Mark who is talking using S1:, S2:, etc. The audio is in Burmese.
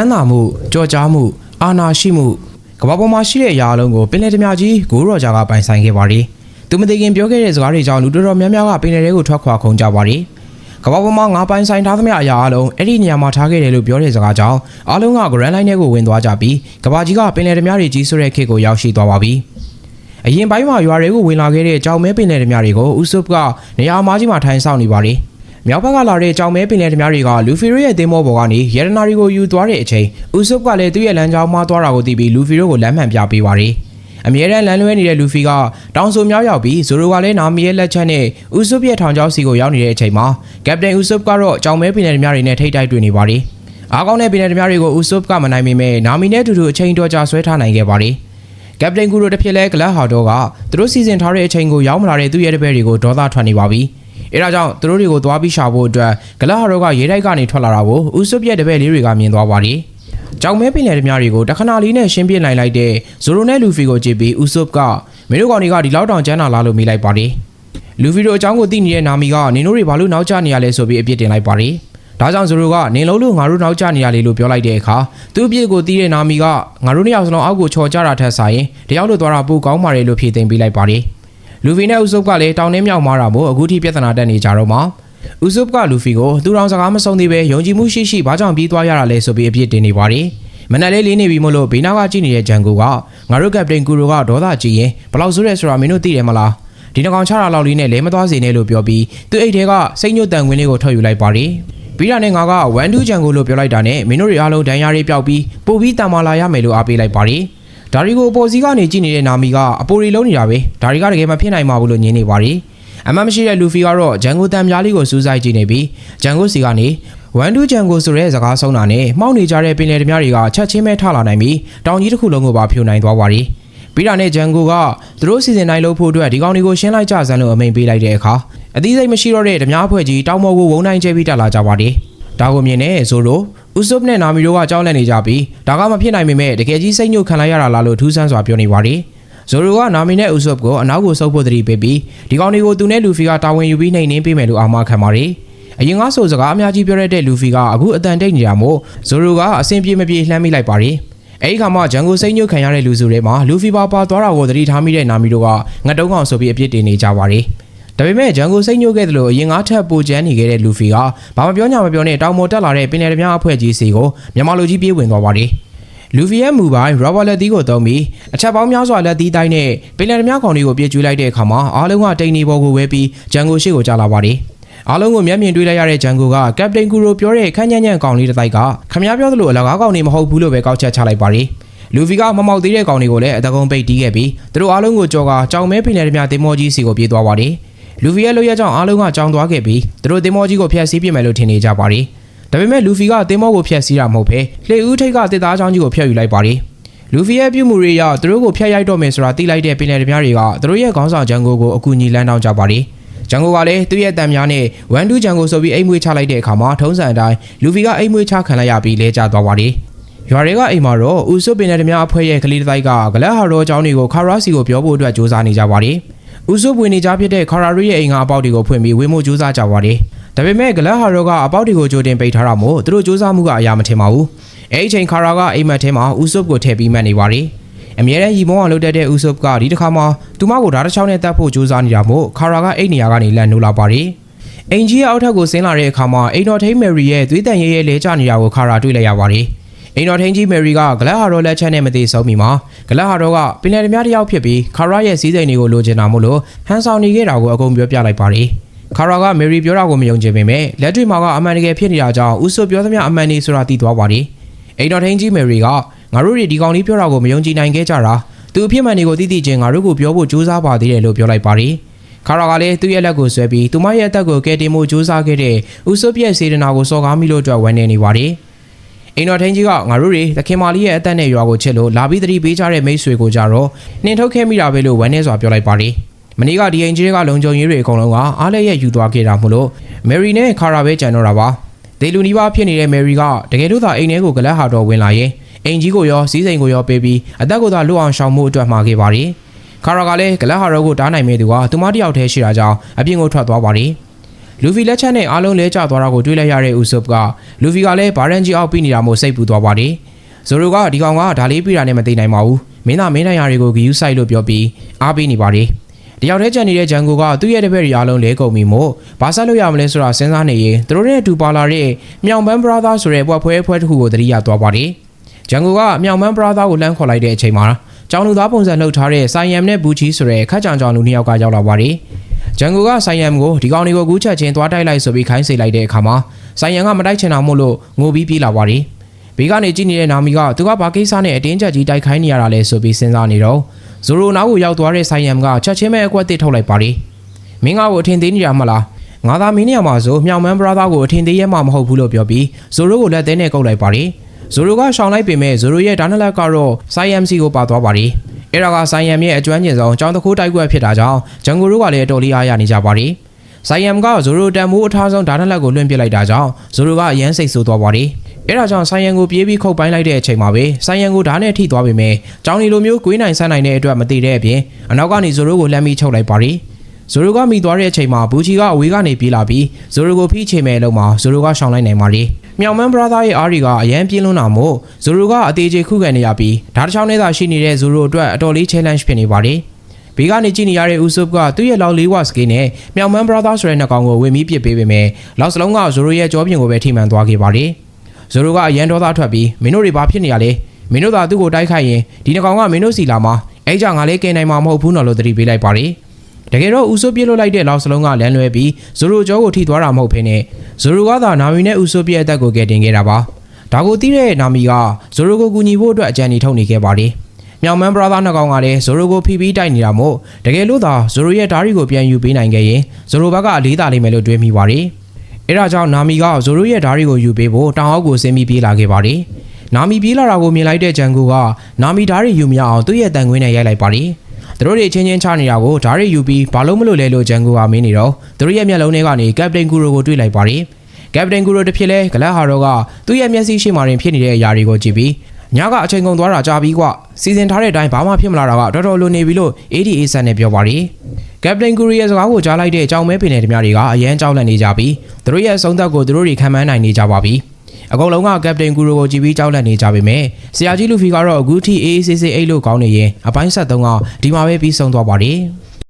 S1: မ်းသာမှုကြော်ကြားမှု အာဏာရှိမှုကမ္ဘာပေါ်မှာရှိတဲ့အရာအလုံးကိုပင်လယ်ဓမြကြီးဂိုးရော်ဂျာကပိုင်ဆိုင်ခဲ့ပါတယ်။သူမသိခင်ပြောခဲ့တဲ့စကားတွေကြောင့်လူတော်တော်များများကပင်လယ်ထဲကိုထွက်ခွာခုန်ကြပါတယ်။ကမ္ဘာပေါ်မှာငါပိုင်ဆိုင်ထားသမျှအရာအလုံးအဲ့ဒီနေရာမှာထားခဲ့တယ်လို့ပြောတဲ့စကားကြောင့်အားလုံးက Grand Line ထဲကိုဝင်သွားကြပြီးကမ္ဘာကြီးကပင်လယ်ဓမြတွေကြီးဆိုတဲ့ခေတ်ကိုရောက်ရှိသွားပါပြီ။အရင်ပိုင်းမှာရွာတွေကိုဝင်လာခဲ့တဲ့ကြောင်မဲပင်လယ်ဓမြတွေကိုဥဆုပ်ကနေရာအမားကြီးမှာထိုင်ဆောင်နေပါတယ်။ မြောက်ဘက်ကလာတဲ့ကြောင်မဲပင်လယ်ဓမြတွေကလူဖီရိုရဲ့သင်းမောပေါ်ကနေရတနာတွေကိုယူသွားတဲ့အချိန်ဥဆုပ်ကလည်းသူ့ရဲ့လမ်းကြောင်းမှားသွားတာကိုသိပြီးလူဖီရိုကိုလမ်းမှန်ပြပေးပါတယ်။အမြဲတမ်းလမ်းလွဲနေတဲ့လူဖီကတောင်ဆူမြောက်ရောက်ပြီးဇိုရိုကလည်းနာမီရဲ့လက်ချက်နဲ့ဥဆုပ်ရဲ့ထောင်ချောက်စီကိုရောက်နေတဲ့အချိန်မှာကပတိန်ဥဆုပ်ကတော့ကြောင်မဲပင်လယ်ဓမြတွေနဲ့ထိတ်တိုက်တွေ့နေပါတယ်။အားကောင်းတဲ့ပင်လယ်ဓမြတွေကိုဥဆုပ်ကမနိုင်ပေမဲ့နာမီနဲ့အတူတူအချိန်တော်ကြာဆွဲထားနိုင်ခဲ့ပါတယ်။ကပတိန်ကူရိုတစ်ဖြစ်လဲဂလတ်ဟာတော့ကသူတို့စီစဉ်ထားတဲ့အချိန်ကိုရောက်မလာတဲ့သူ့ရဲ့တပည့်တွေကိုဒေါသထွက်နေပါပြီ။ အဲဒါကြောင့်သူတို့တွေကိုသွားပြီးရှာဖို့အတွက်ဂလတ်ဟာတော့ကရေတိုက်ကနေထွက်လာတာကိုဥဆုပ်ရဲ့တပည့်လေးတွေကမြင်သွားပါတယ်။ကြောင်မဲပင်လယ်ဓမြတွေကိုတခဏလေးနဲ့ရှင်းပြနိုင်လိုက်တဲ့ဇိုရိုနဲ့လူဖီကိုကြည့်ပြီးဥဆုပ်ကမင်းတို့ကောင်တွေကဒီလောက်တောင်ကျန်းလာလားလို့မိလိုက်ပါတယ်။လူဖီတို့အကြောင်းကိုသိနေတဲ့နာမီကနင်တို့တွေဘာလို့နောက်ကျနေရလဲဆိုပြီးအပြစ်တင်လိုက်ပါတယ်။ဒါကြောင့်ဇိုရိုကနင်လုံးလို့ငါတို့နောက်ကျနေရလေလို့ပြောလိုက်တဲ့အခါသူ့အပြစ်ကိုသိတဲ့နာမီကငါတို့နှစ်ယောက်စလုံးအောက်ကိုချော်ကြတာထက်ဆိုင်တယောက်လို့သွားတာပိုကောင်းပါတယ်လို့ဖြေသိမ်းပေးလိုက်ပါတယ်။ လူဖီနဲ့ဥဆုပ်ကလည်းတောင်းနှင်းမြောက်မာတာမို့အခုထိပြဿနာတက်နေကြတော့မှာဥဆုပ်ကလူဖီကိုသူတော်စကားမဆုံးသေးပဲယုံကြည်မှုရှိရှိဘာကြောင့်ပြီးသွားရတာလဲဆိုပြီးအပြစ်တင်နေပါတယ်။မနက်လေးလေးနေပြီမို့လို့ဘေးနားကကြည့်နေတဲ့ဂျန်ကိုကငါတို့ကပတိန်ကူရိုကဒေါသကြီးရင်ဘလောက်ဆိုးရဲဆိုတာမင်းတို့သိတယ်မလား။ဒီနှကောင်ချတာလောက်လေးနဲ့လဲမသွားစေနဲ့လို့ပြောပြီးသူ့အိတ်ထဲကစိတ်ညှို့တန်ခွင်းလေးကိုထုတ်ယူလိုက်ပါတယ်။ပြီးတာနဲ့ငါက1 2ဂျန်ကိုလို့ပြောလိုက်တာနဲ့မင်းတို့တွေအားလုံးဒဏ်ရာတွေပျောက်ပြီးပို့ပြီးတန်မာလာရမယ်လို့အားပေးလိုက်ပါတယ်။ ဒါရီကိုအပေါ်စီကနေကြည့်နေတဲ့နာမီကအပေါ်ရီလုံးနေတာပဲ။ဒါရီကတကယ်မဖြစ်နိုင်ပါဘူးလို့ညင်းနေပါတယ်။အမှန်မရှိတဲ့လူဖီကတော့ဂျန်ကိုတန်ပြားလေးကိုစူးစိုက်ကြည့်နေပြီးဂျန်ကိုစီကနေ1 2ဂျန်ကိုဆိုတဲ့စကားဆုံးတာနဲ့မှောက်နေကြတဲ့ပင်လယ်ဓမြတွေကချက်ချင်းပဲထလာနိုင်ပြီးတောင်ကြီးတစ်ခုလုံးကိုပါဖြိုနိုင်သွားပါတယ်။ပြီးတာနဲ့ဂျန်ကိုကသူတို့စီစဉ်နိုင်လို့ဖို့အတွက်ဒီကောင်တွေကိုရှင်းလိုက်ကြစမ်းလို့အမိန်ပေးလိုက်တဲ့အခါအသီးစိတ်မရှိတော့တဲ့ဓမြအဖွဲ့ကြီးတောင်ပေါ်ကိုဝုံတိုင်းကျဲပြီးတက်လာကြပါတယ်။ဒါကိုမြင်တဲ့ဇိုလို ဥဆုပ်နဲ့နာမီတို့ကကြောက်လန့်နေကြပြီးဒါကမဖြစ်နိုင်ပေမဲ့တကယ်ကြီးစိတ်ညှို့ခံလိုက်ရတာလားလို့ထူးဆန်းစွာပြောနေပါတယ်။ဇိုလိုကနာမီနဲ့ဥဆုပ်ကိုအနောက်ကိုဆုပ်ဖို့တတိပေးပြီးဒီကောင်တွေကိုသူနဲ့လူဖီကတာဝန်ယူပြီးနှိမ်နင်းပေးမယ်လို့အာမခံပါတယ်။အရင်ကဆိုစကားအများကြီးပြောရတဲ့လူဖီကအခုအတန်တိတ်နေတာမို့ဇိုလိုကအဆင်ပြေမပြေလှမ်းမိလိုက်ပါတယ်။အဲဒီခါမှဂျန်ကိုစိတ်ညှို့ခံရတဲ့လူစုတွေမှာလူဖီပါပါသွားတာကိုသတိထားမိတဲ့နာမီတို့ကငတ်တုံးကောင်ဆိုပြီးအပြစ်တင်နေကြပါတယ်။ ဒါပေမဲ့ဂျန်ကိုစိတ်ညှို့ခဲ့တယ်လို့အရင်ကထပ်ပိုချမ်းနေခဲ့တဲ့လူဖီကဘာမပြောညာမပြောနဲ့တောင်ပေါ်တက်လာတဲ့ပင်လယ်ဓမြအဖွဲ့ကြီးစီကိုမြန်မာလူကြီးပြေးဝင်သွားပါတယ်။လူဖီရဲ့မူပိုင်းရောဘတ်လက်သီးကိုသုံးပြီးအချက်ပေါင်းများစွာလက်သီးတိုင်းနဲ့ပင်လယ်ဓမြကောင်တွေကိုပြည့်ကျွေးလိုက်တဲ့အခါမှာအားလုံးကတိန်နေပေါ်ကိုဝဲပြီးဂျန်ကိုရှေ့ကိုကျလာပါတယ်။အားလုံးကိုမျက်မြင်တွေ့လိုက်ရတဲ့ဂျန်ကိုကကပတိန်ကူရိုပြောတဲ့ခန်းညံ့ညံ့ကောင်လေးတစ်တိုက်ကခမ ्या ပြောသလိုအလကားကောင်နေမဟုတ်ဘူးလို့ပဲကောက်ချက်ချလိုက်ပါတယ်။လူဖီကမမောက်သေးတဲ့ကောင်တွေကိုလည်းအတကုံပိတ်တီးခဲ့ပြီးသူတို့အားလုံးကိုကြော်ကကြောင်မဲပင်လယ်ဓမြတင်မောကြီးစီကိုပြေးသွားပါတယ်။ လူဖီရဲ့လိုရကြောင့်အားလုံးကကြောင်သွားခဲ့ပြီးသူတို့တင်မောကြီးကိုဖျက်ဆီးပြစ်မယ်လို့ထင်နေကြပါတယ်။ဒါပေမဲ့လူဖီကတင်မောကိုဖျက်ဆီးတာမဟုတ်ဘဲလှေဦးထိတ်ကတစ်သားချောင်းကြီးကိုဖျက်ယူလိုက်ပါတယ်။လူဖီရဲ့ပြုမှုတွေအရသူတို့ကိုဖျက်ရိုက်တော့မယ်ဆိုတာသိလိုက်တဲ့ပင်လယ်ဓမြတွေကသူတို့ရဲ့ခေါင်းဆောင်ဂျန်ကိုကိုအကူအညီလမ်းတောင်းကြပါတယ်။ဂျန်ကိုကလည်းသူ့ရဲ့တံများနဲ့ဝမ်ဒူးဂျန်ကိုဆိုပြီးအိမ်မွေးချလိုက်တဲ့အခါမှာထုံးစံအတိုင်းလူဖီကအိမ်မွေးချခံလိုက်ရပြီးလဲကျသွားပါတယ်။ရွာတွေကအိမ်မှာတော့ဦးစွပင်တဲ့ဓမြအဖွဲ့ရဲ့ကလေးတစ်တိုက်ကဂလက်ဟာရောအကြောင်းတွေကိုခါရာစီကိုပြောဖို့အတွက်စူးစမ်းနေကြပါတယ်။ ဦးစွဝင်နေကြဖြစ်တဲ့ခါရာရီရဲ့အိမ်ကအပေါက်တွေကိုဖွင့်ပြီးဝေမို့စူးစမ်းကြပါတယ်။ဒါပေမဲ့ဂလက်ဟာရောကအပေါက်တွေကိုကြိုတင်ပိတ်ထားတာမို့သူတို့စူးစမ်းမှုကအရာမထင်ပါဘူး။အဲဒီအချိန်ခါရာကအိမ်မက်ထဲမှာဦးစွကိုထည့်ပြီးမှတ်နေပါတယ်။အမြဲတမ်းရီမောအောင်လုပ်တတ်တဲ့ဦးဆုပ်ကဒီတစ်ခါမှသူမကိုဓာတ်တစ်ချောင်းနဲ့တတ်ဖို့ကြိုးစားနေတာမို့ခါရာကအိတ်နေရာကနေလန့်နိုးလာပါတယ်။အင်ကြီးရဲ့အောက်ထပ်ကိုဆင်းလာတဲ့အခါမှာအိမ်တော်ထိန်မယ်ရီရဲ့သွေးတန်ရဲရဲလဲကျနေတာကိုခါရာတွေ့လိုက်ရပါတယ်။ အိမ်တော်ထိန်ကြီးမယ်ရီကဂလက်ဟာရောလက်ချက်နဲ့မသေးဆုံးမီမှာဂလက်ဟာရောကပင်လယ်ဓမြတစ်ယောက်ဖြစ်ပြီးခါရာရဲ့စီးစိမ်တွေကိုလိုချင်တာမို့လို့ဟန်ဆောင်နေခဲ့တာကိုအကုန်ပြောပြလိုက်ပါတယ်။ခါရာကမယ်ရီပြောတာကိုမယုံချင်ပေမဲ့လက်တွေ့မှာကအမှန်တကယ်ဖြစ်နေတာကြောင့်ဦးဆုပ်ပြောသမျှအမှန်နေဆိုတာသိသွားပါတယ်။အိမ်တော်ထိန်ကြီးမယ်ရီကငါတို့တွေဒီကောင်လေးပြောတာကိုမယုံကြည်နိုင်ခဲ့ကြတာသူအဖြစ်မှန်တွေကိုသိသိချင်းငါတို့ကိုပြောဖို့ကြိုးစားပါသေးတယ်လို့ပြောလိုက်ပါတယ်ခါရာကလည်းသူ့ရဲ့လက်ကိုဆွဲပြီးသူမရဲ့အသက်ကိုကယ်တင်မှုကြိုးစားခဲ့တဲ့ဦးစွပ်ပြက်စေတနာကိုစော်ကားမိလို့အတွက်ဝမ်းနေနေပါတယ် အိမ်တော်ထင်းကြီးကငါတို့တွေသခင်မာလေးရဲ့အသက်နဲ့ရွာကိုချစ်လို့လာပြီးတတိပေးကြတဲ့မိတ်ဆွေကိုကြတော့နှင်ထုတ်ခဲ့မိတာပဲလို့ဝမ်းနေစွာပြောလိုက်ပါတယ်မနေ့ကဒီအိမ်ကြီးကလုံခြုံရေးတွေအကုန်လုံးကအားလည်းရဲ့ယူသွားခဲ့တာမို့လို့မယ်ရီနဲ့ခါရာပဲကြံတော့တာပါဒေလူနီးပါးဖြစ်နေတဲ့မယ်ရီကတကယ်လို့သာအိမ်ထဲကိုဂလက်ဟာတော့ဝင်လာရင်အင်ကြီးကိုရောစီးစိမ်ကိုရောပေးပြီးအသက်ကိုသာလွတ်အောင်ရှောင်မှုအတွက်မှာခဲ့ပါတယ်။ခါရာကလည်းဂလက်ဟာရောကိုတားနိုင်မဲ့သူကသူမတစ်ယောက်တည်းရှိတာကြောင့်အပြင်ကိုထွက်သွားပါတယ်။ လူဖီလက်ချက်နဲ့အားလုံးလဲကျသွားတာကိုတွေ့လိုက်ရတဲ့ဥဆုပ်ကလူဖီကလည်းဘာရန်ဂျီအောက်ပြီးနေတာမို့စိတ်ပူသွားပါတယ်ဇိုရိုကဒီကောင်ကဒါလေးပြီးတာနဲ့မသိနိုင်ပါဘူးမင်းသားမင်းနိုင်ရာတွေကိုဂယူးဆိုင်လို့ပြောပြီးအားပေးနေပါတယ်တယောက်တည်းကြံနေတဲ့ဂျန်ကိုကသူ့ရဲ့တပည့်တွေအားလုံးလဲကုန်ပြီမို့ဘာဆက်လို့ရမလဲဆိုတာစဉ်းစားနေရင်သူတို့နဲ့အတူပါလာတဲ့မြောင်ပန်းဘရာသာဆိုတဲ့ဘွားဖွဲဖွဲတစ်ခုကိုတတိယသွားပါတယ်ဂျန်ကိုကမြောင်ပန်းဘရာသာကိုလှမ်းခေါ်လိုက်တဲ့အချိန်မှာကျောင်းလူသားပုံစံလှုပ်ထားတဲ့ဆိုင်ယမ်နဲ့ဘူချီဆိုတဲ့ခက်ကြောင်ကြောင်လူနှစ်ယောက်ကရောက်လာပါတယ် ဂျန်ကိုကဆိုင်ယမ်ကိုဒီကောင်တွေကိုကူးချက်ချင်းသွားတိုက်လိုက်ဆိုပြီးခိုင်းစေလိုက်တဲ့အခါမှာဆိုင်ယမ်ကမတိုက်ချင်တာမို့လို့ငိုပြီးပြေးလာပါတယ်ဘေးကနေကြည့်နေတဲ့နာမီကသူကဘာကိစ္စနဲ့အတင်းချက်ကြီးတိုက်ခိုင်းနေရတာလဲဆိုပြီးစဉ်းစားနေတော့ဇိုရိုနာကိုရောက်သွားတဲ့ဆိုင်ယမ်ကချက်ချင်းပဲအကွက်တစ်ထုတ်လိုက်ပါတယ်မင်းကကိုအထင်သေးနေရမလားငါသာမင်းနေရာမှာဆိုမြောင်မန်းဘရာသာကိုအထင်သေးရဲမှမဟုတ်ဘူးလို့ပြောပြီးဇိုရိုကိုလက်သေးနဲ့ကုတ်လိုက်ပါတယ်ဇိုရိုကရှောင်လိုက်ပေမဲ့ဇိုရိုရဲ့ဒါနလက်ကတော့ဆိုင်ယမ်စီကိုပါသွားပါတယ် အဲ့ဒါကဆိုင်ယမ်ရဲ့အကျွမ်းကျင်ဆုံးចောင်းတစ်ခုတိုက်ကွက်ဖြစ်တာကြောင့်ဂျန်ဂူတို့ကလည်းအတော်လေးအားရနေကြပါတယ်ဆိုင်ယမ်ကဇိုရိုတန်မိုးအထားဆုံးဒါနလက်ကိုလွှင့်ပစ်လိုက်တာကြောင့်ဇိုရိုကအရန်စိတ်ဆိုးသွားပါတယ်အဲ့ဒါကြောင့်ဆိုင်ယန်ကိုပြေးပြီးခုတ်ပိုင်းလိုက်တဲ့အချိန်မှာပဲဆိုင်ယန်ကိုဓာတ်နဲ့ထိသွားပေမဲ့ကြောင်လီလိုမျိုးကွေးနိုင်ဆန်းနိုင်တဲ့အတွက်မသိတဲ့အပြင်အနောက်ကနေဇိုရိုကိုလှမ်းပြီးချုပ်လိုက်ပါတယ် ဇိုရိုကမိသွားတဲ့အချိန်မှာဘူချီကအဝေးကနေပြေးလာပြီးဇိုရိုကိုဖိချေမဲ့အလုံးမှာဇိုရိုကရှောင်လိုက်နိုင်ပါတယ်မြောင်မန်းဘရာသာရဲ့အားရီကအရန်ပြင်းလွန်းတာမို့ဇိုရိုကအသေးချေခုခံနေရပြီးဓာတ်တစ်ချောင်းနဲ့သာရှိနေတဲ့ဇိုရိုအတွက်အတော်လေး challenge ဖြစ်နေပါတယ်ဘေးကနေကြည့်နေရတဲ့ဦးဆုပ်ကသူ့ရဲ့လောက်လေးဝစကေးနဲ့မြောင်မန်းဘရာသာဆိုတဲ့နှစ်ကောင်ကိုဝင်ပြီးပစ်ပေးပေမဲ့လောက်စလုံးကဇိုရိုရဲ့ကြောပြင်ကိုပဲထိမှန်သွားခဲ့ပါတယ်ဇိုရိုကအရန်ဒေါသထွက်ပြီးမင်းတို့တွေဘာဖြစ်နေရလဲမင်းတို့သာသူ့ကိုတိုက်ခိုက်ရင်ဒီနှစ်ကောင်ကမင်းတို့စီလာမှာအဲ့ကြောင့်ငါလေးကင်နိုင်မှာမဟုတ်ဘူးနော်လို့သတိပေးလိုက်ပါတယ် တကယ်တော့ဦးစိုးပြစ်လွတ်လိုက်တဲ့လောက်စလုံးကလမ်းလွဲပြီးဇိုရိုကြောကိုထိသွားတာမဟုတ်ဖ ೇನೆ ဇိုရိုကသာနာမီနဲ့ဦးစိုးပြစ်အသက်ကိုကယ်တင်ခဲ့တာပါဒါကိုသိတဲ့နာမီကဇိုရိုကိုကူညီဖို့အတွက်အကြံဉာဏ်ထုတ်နေခဲ့ပါတယ်မြောင်မန်းဘရာသာနှစ်ကောင်ကလည်းဇိုရိုကိုဖိပြီးတိုက်နေတာမို့တကယ်လို့သာဇိုရိုရဲ့ဓာရီကိုပြန်ယူပေးနိုင်ခဲ့ရင်ဇိုရိုဘက်ကအလေးသာလိမ့်မယ်လို့တွေးမိပါတယ်အဲ့ဒါကြောင့်နာမီကဇိုရိုရဲ့ဓာရီကိုယူပေးဖို့တောင်အောက်ကိုဆင်းပြီးပြေးလာခဲ့ပါတယ်နာမီပြေးလာတာကိုမြင်လိုက်တဲ့ဂျန်ကိုကနာမီဓာရီယူမရအောင်သူ့ရဲ့တန်ခွင်းနဲ့ရိုက်လိုက်ပါတယ် သူတို့တွေချင်းချင်းချနေတာကိုဓာရီယူပြီးဘာလို့မလို့လဲလို့ဂျန်ကိုကမင်းနေတော့သူတို့ရဲ့မျက်လုံးထဲကနေကပတိန်ကူရိုကိုတွေ့လိုက်ပါတယ်ကပတိန်ကူရိုတစ်ဖြစ်လဲဂလက်ဟာရောကသူ့ရဲ့မျက်စိရှိမှရင်ဖြစ်နေတဲ့အရာတွေကိုကြည့်ပြီးညကအချိန်ကုန်သွားတာကြာပြီကွစီစဉ်ထားတဲ့အတိုင်းဘာမှဖြစ်မလာတာကတော်တော်လိုနေပြီလို့ ADA ဆန်နဲ့ပြောပါတယ်ကပတိန်ကူရီရဲ့စကားကိုကြားလိုက်တဲ့အကြောင်းမဲပင်တဲ့ဓမြတွေကအရန်ကြောက်လန့်နေကြပြီးသူတို့ရဲ့အဆုံးသက်ကိုသူတို့တွေခံမှန်းနိုင်နေကြပါပြီ အကုန်လုံးကကပတိန်ကူရိုကိုကြည့်ပြီးကြောက်လန့်နေကြပေမဲ့ဆရာကြီးလူဖီကတော့အခုထိအေးအေးဆေးဆေးအိတ်လို့ကောင်းနေရင်အပိုင်းဆက်သုံးကဒီမှာပဲပြီးဆုံးသွားပါတယ်